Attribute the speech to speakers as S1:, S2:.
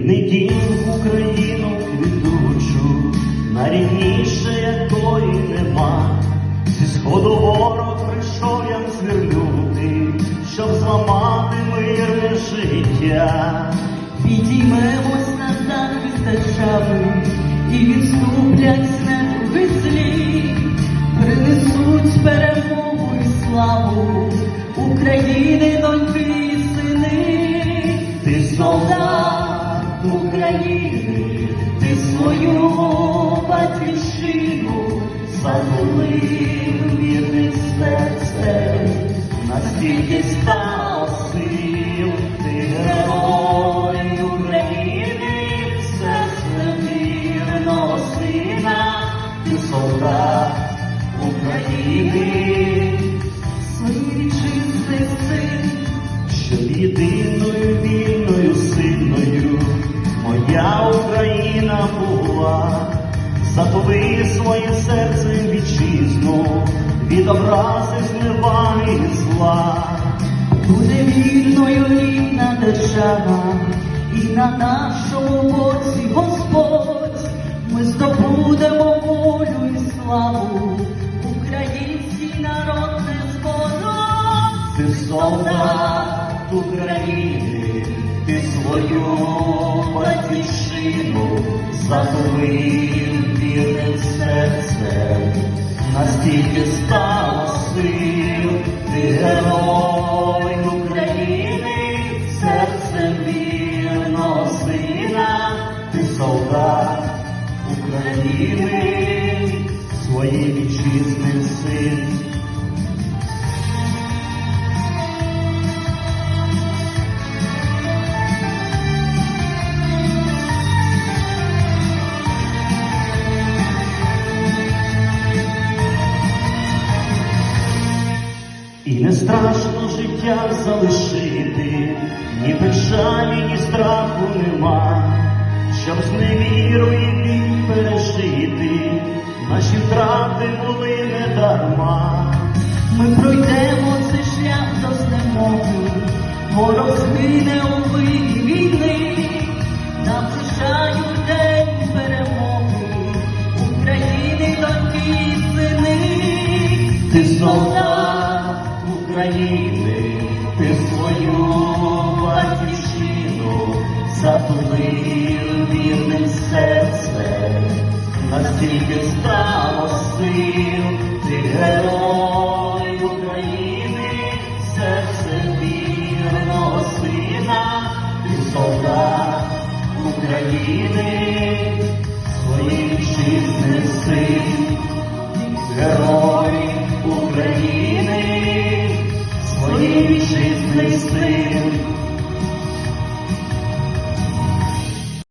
S1: Рідний дім Україну квітучу, найрідніше якої нема. Зі сходу ворог прийшов, я звірнути, щоб зламати мирне життя.
S2: Підіймемось на захист держави свою батьківщину затулив вірним серцем,
S1: Наскільки став сил, ти герой України, серце вірного сина, ти солдат України,
S2: своїй вітчизни син.
S1: щоб єдиною вільною сильною моя Україна була, затови своє серце вітчизну, від образи зневаги і зла.
S2: Буде вільною рідна держава, і на нашому боці Господь, ми здобудемо волю і славу, український народ не зворот.
S1: Ти солдат України, ти свою батьківщину затулив вірним серцем, настільки стало сил, ти герой України, серцем вірного сина, ти солдат України, своєї вітчизни син. Не страшно життя залишити, ні печалі, ні страху нема, щоб з невірою і біль пережити, наші втрати були не дарма.
S2: Ми пройдемо цей шлях до знемоги, ворог згине у вині війни, наближають день перемоги, України доньки і сини.
S1: Ти солдат України, ти свою батьківщину затулив вірним серцем, настільки стало сил, ти герой України, серце вірного сина, ти солдат України,